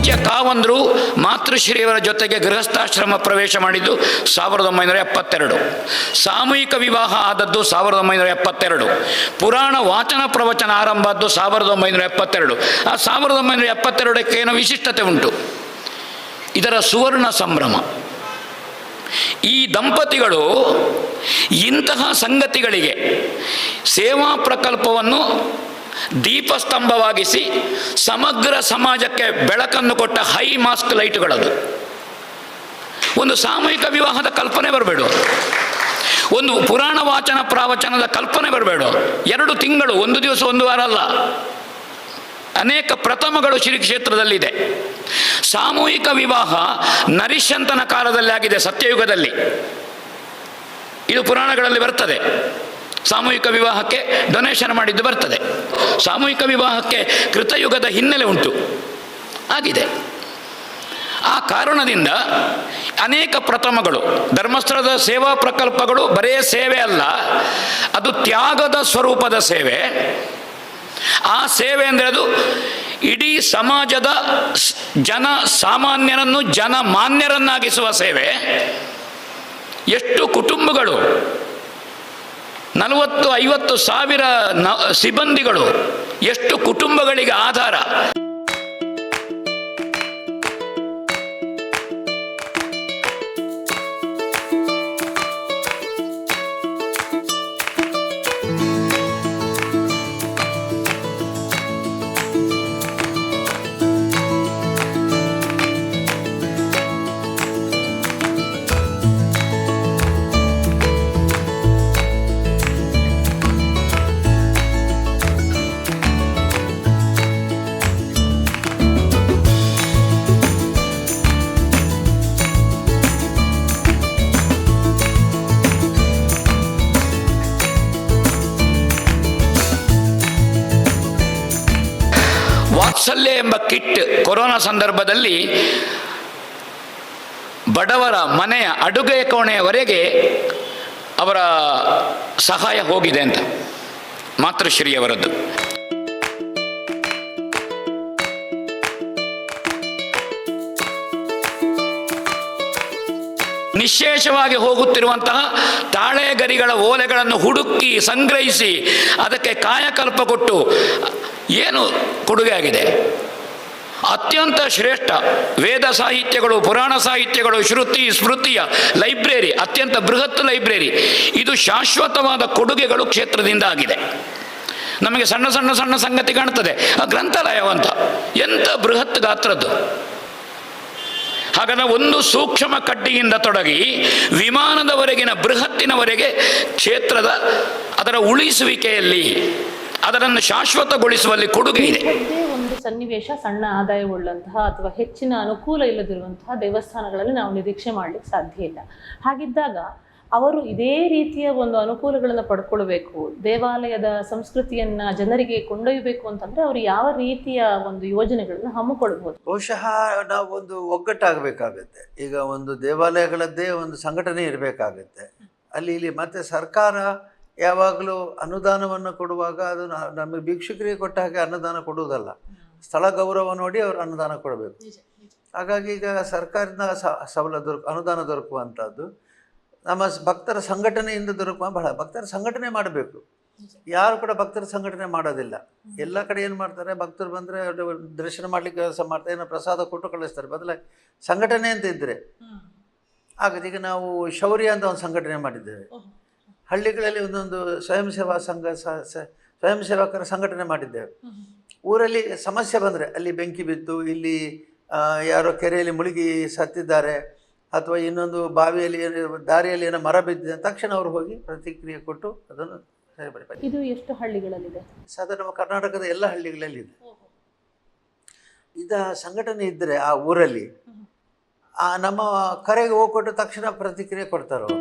ಪೂಜ್ಯ ಕಾವಂದರು ಮಾತೃಶ್ರೀಯವರ ಜೊತೆಗೆ ಗೃಹಸ್ಥಾಶ್ರಮ ಪ್ರವೇಶ ಮಾಡಿದ್ದು ಸಾವಿರದ ಒಂಬೈನೂರ ಎಪ್ಪತ್ತೆರಡು. ಸಾಮೂಹಿಕ ವಿವಾಹ ಆದದ್ದು ಸಾವಿರದ ಒಂಬೈನೂರ ಎಪ್ಪತ್ತೆರಡು. ಪುರಾಣ ವಾಚನ ಪ್ರವಚನ ಆರಂಭ ಆದ್ದು ಸಾವಿರದ ಒಂಬೈನೂರ ಎಪ್ಪತ್ತೆರಡು. ಆ ಸಾವಿರದ ಒಂಬೈನೂರ ಎಪ್ಪತ್ತೆರಡಕ್ಕೆ ಏನೋ ವಿಶಿಷ್ಟತೆ ಉಂಟು. ಇದರ ಸುವರ್ಣ ಸಂಭ್ರಮ. ಈ ದಂಪತಿಗಳು ಇಂತಹ ಸಂಗತಿಗಳಿಗೆ ಸೇವಾ ಪ್ರಕಲ್ಪವನ್ನು ದೀಪಸ್ತಂಭವಾಗಿಸಿ ಸಮಗ್ರ ಸಮಾಜಕ್ಕೆ ಬೆಳಕನ್ನು ಕೊಟ್ಟ ಹೈ ಮಾಸ್ಕ್ ಲೈಟ್ಗಳದು. ಒಂದು ಸಾಮೂಹಿಕ ವಿವಾಹದ ಕಲ್ಪನೆ ಬರಬೇಡ. ಒಂದು ಪುರಾಣ ವಾಚನ ಪ್ರಾವಚನದ ಕಲ್ಪನೆ ಬರಬೇಡ. ಎರಡು ತಿಂಗಳು, ಒಂದು ದಿವಸ, ಒಂದು ವಾರ ಅಲ್ಲ. ಅನೇಕ ಪ್ರಥಮಗಳು ಶ್ರೀ ಕ್ಷೇತ್ರದಲ್ಲಿದೆ. ಸಾಮೂಹಿಕ ವಿವಾಹ ನರಿಶಂತನ ಕಾಲದಲ್ಲಿ ಆಗಿದೆ ಸತ್ಯಯುಗದಲ್ಲಿ. ಇದು ಪುರಾಣಗಳಲ್ಲಿ ಬರ್ತದೆ. ಸಾಮೂಹಿಕ ವಿವಾಹಕ್ಕೆ ಡೊನೇಷನ್ ಮಾಡಿದ್ದು ಬರ್ತದೆ. ಸಾಮೂಹಿಕ ವಿವಾಹಕ್ಕೆ ಕೃತಯುಗದ ಹಿನ್ನೆಲೆ ಉಂಟು. ಆಗಿದೆ. ಆ ಕಾರಣದಿಂದ ಅನೇಕ ಪ್ರಥಮಗಳು, ಧರ್ಮಸ್ಥಳದ ಸೇವಾ ಪ್ರಕಲ್ಪಗಳು ಬರೇ ಸೇವೆ ಅಲ್ಲ, ಅದು ತ್ಯಾಗದ ಸ್ವರೂಪದ ಸೇವೆ. ಆ ಸೇವೆ ಅಂದರೆ ಅದು ಇಡೀ ಸಮಾಜದ ಜನ ಸಾಮಾನ್ಯರನ್ನು ಜನ ಮಾನ್ಯರನ್ನಾಗಿಸುವ ಸೇವೆ. ಎಷ್ಟು ಕುಟುಂಬಗಳು ನಲವತ್ತು ಐವತ್ತು ಸಾವಿರ ನ ಸಿಬ್ಬಂದಿಗಳು ಎಷ್ಟು ಕುಟುಂಬಗಳಿಗೆ ಆಧಾರ? ವಾತ್ಸಲ್ಯ ಎಂಬ ಕಿಟ್ ಕೊರೋನಾ ಸಂದರ್ಭದಲ್ಲಿ ಬಡವರ ಮನೆಯ ಅಡುಗೆ ಕೋಣೆಯವರೆಗೆ ಅವರ ಸಹಾಯ ಹೋಗಿದೆ ಅಂತ. ಮಾತೃಶ್ರೀಯವರದ್ದು. ನಿಶೇಷವಾಗಿ ಹೋಗುತ್ತಿರುವಂತಹ ತಾಳೆಗರಿಗಳ ಓಲೆಗಳನ್ನು ಹುಡುಕಿ ಸಂಗ್ರಹಿಸಿ ಅದಕ್ಕೆ ಕಾಯಕಲ್ಪ ಕೊಟ್ಟು ಏನು ಕೊಡುಗೆ ಆಗಿದೆ? ಅತ್ಯಂತ ಶ್ರೇಷ್ಠ ವೇದ ಸಾಹಿತ್ಯಗಳು, ಪುರಾಣ ಸಾಹಿತ್ಯಗಳು, ಶ್ರುತಿ, ಸ್ಮೃತಿಯ ಲೈಬ್ರರಿ, ಅತ್ಯಂತ ಬೃಹತ್ ಲೈಬ್ರರಿ. ಇದು ಶಾಶ್ವತವಾದ ಕೊಡುಗೆಗಳು ಕ್ಷೇತ್ರದಿಂದ ಆಗಿದೆ. ನಮಗೆ ಸಣ್ಣ ಸಣ್ಣ ಸಣ್ಣ ಸಂಗತಿ ಕಾಣ್ತದೆ. ಆ ಗ್ರಂಥಾಲಯವಂತ ಎಂಥ ಬೃಹತ್ ಗಾತ್ರದ್ದು. ಹಾಗಾದ್ರೆ ಒಂದು ಸೂಕ್ಷ್ಮ ಕಡ್ಡಿಯಿಂದ ತೊಡಗಿ ವಿಮಾನದವರೆಗಿನ ಬೃಹತ್ತಿನವರೆಗೆ ಕ್ಷೇತ್ರದ ಅದರ ಉಳಿಸುವಿಕೆಯಲ್ಲಿ ಅದನ್ನು ಶಾಶ್ವತಗೊಳಿಸುವಲ್ಲಿ ಕೊಡುಗೆ ಇದೆ. ಇದೇ ಒಂದು ಸನ್ನಿವೇಶ ಸಣ್ಣ ಆದಾಯವುಳ್ಳಂತಹ ಅಥವಾ ಹೆಚ್ಚಿನ ಅನುಕೂಲ ಇಲ್ಲದಿರುವಂತಹ ದೇವಸ್ಥಾನಗಳಲ್ಲಿ ನಾವು ನಿರೀಕ್ಷೆ ಮಾಡ್ಲಿಕ್ಕೆ ಸಾಧ್ಯ ಇಲ್ಲ. ಹಾಗಿದ್ದಾಗ ಅವರು ಇದೇ ರೀತಿಯ ಒಂದು ಅನುಕೂಲಗಳನ್ನು ಪಡ್ಕೊಳ್ಬೇಕು. ದೇವಾಲಯದ ಸಂಸ್ಕೃತಿಯನ್ನ ಜನರಿಗೆ ಕೊಂಡೊಯ್ಯಬೇಕು ಅಂತಂದ್ರೆ ಅವರು ಯಾವ ರೀತಿಯ ಒಂದು ಯೋಜನೆಗಳನ್ನು ಹಮ್ಮಿಕೊಳ್ಬಹುದು. ಬಹುಶಃ ನಾವು ಒಂದು ಒಗ್ಗಟ್ಟಾಗಬೇಕಾಗತ್ತೆ. ಈಗ ಒಂದು ದೇವಾಲಯಗಳದ್ದೇ ಒಂದು ಸಂಘಟನೆ ಇರಬೇಕಾಗತ್ತೆ. ಅಲ್ಲಿ ಇಲ್ಲಿ ಮತ್ತೆ ಸರ್ಕಾರ ಯಾವಾಗಲೂ ಅನುದಾನವನ್ನು ಕೊಡುವಾಗ ಅದು ನ- ನಮಗೆ ಭಿಕ್ಷುಕರಿಗೆ ಕೊಟ್ಟ ಹಾಗೆ ಅನುದಾನ ಕೊಡುವುದಲ್ಲ. ಸ್ಥಳ ಗೌರವ ನೋಡಿ ಅವರು ಅನುದಾನ ಕೊಡಬೇಕು. ಹಾಗಾಗಿ ಈಗ ಸರ್ಕಾರದಿಂದ ಸ- ಸವಲತ್ತು ದೊರಕ ಅನುದಾನ ದೊರಕುವಂಥದ್ದು. ನಮ್ಮ ಭಕ್ತರ ಸಂಘಟನೆಯಿಂದ ದೊರಕುವ ಬಹಳ ಭಕ್ತರ ಸಂಘಟನೆ ಮಾಡಬೇಕು. ಯಾರು ಕೂಡ ಭಕ್ತರ ಸಂಘಟನೆ ಮಾಡೋದಿಲ್ಲ. ಎಲ್ಲ ಕಡೆ ಏನು ಮಾಡ್ತಾರೆ ಭಕ್ತರು ಬಂದರೆ ದರ್ಶನ ಮಾಡಲಿಕ್ಕೆ ವ್ಯವಸ್ಥೆ ಮಾಡ್ತಾರೆ ಏನೋ ಪ್ರಸಾದ ಕೊಟ್ಟು ಕಳಿಸ್ತಾರೆ. ಬದಲಾಗಿ ಸಂಘಟನೆ ಅಂತ ಇದ್ದರೆ ಆಗದೀಗ ಈಗ ನಾವು ಶೌರ್ಯ ಅಂತ ಒಂದು ಸಂಘಟನೆ ಮಾಡಿದ್ದೇವೆ. ಹಳ್ಳಿಗಳಲ್ಲಿ ಒಂದೊಂದು ಸ್ವಯಂ ಸೇವಾ ಸಂಘ ಸ್ವಯಂ ಸೇವಕರ ಸಂಘಟನೆ ಮಾಡಿದ್ದೇವೆ. ಊರಲ್ಲಿ ಸಮಸ್ಯೆ ಬಂದರೆ ಅಲ್ಲಿ ಬೆಂಕಿ ಬಿತ್ತು ಇಲ್ಲಿ ಯಾರೋ ಕೆರೆಯಲ್ಲಿ ಮುಳುಗಿ ಸತ್ತಿದ್ದಾರೆ ಅಥವಾ ಇನ್ನೊಂದು ಬಾವಿಯಲ್ಲಿ ಏನೋ ದಾರಿಯಲ್ಲಿ ಏನೋ ಮರ ಬಿದ್ದಿದೆ ತಕ್ಷಣ ಅವರು ಹೋಗಿ ಪ್ರತಿಕ್ರಿಯೆ ಕೊಟ್ಟು ಅದನ್ನು ಸರಿಪಡಿಸ್ತಾರೆ ಇದು ಎಷ್ಟು ಹಳ್ಳಿಗಳಲ್ಲಿದೆ? ಸಾಧಾರಣ ನಮ್ಮ ಕರ್ನಾಟಕದ ಎಲ್ಲ ಹಳ್ಳಿಗಳಲ್ಲಿ ಇದೆ. ಇದ ಸಂಘಟನೆ ಇದ್ದರೆ ಆ ಊರಲ್ಲಿ ಆ ನಮ್ಮ ಕರೆಗೆ ಹೋಗ್ಕೊಟ್ಟು ತಕ್ಷಣ ಪ್ರತಿಕ್ರಿಯೆ ಕೊಡ್ತಾರೆ ಅವರು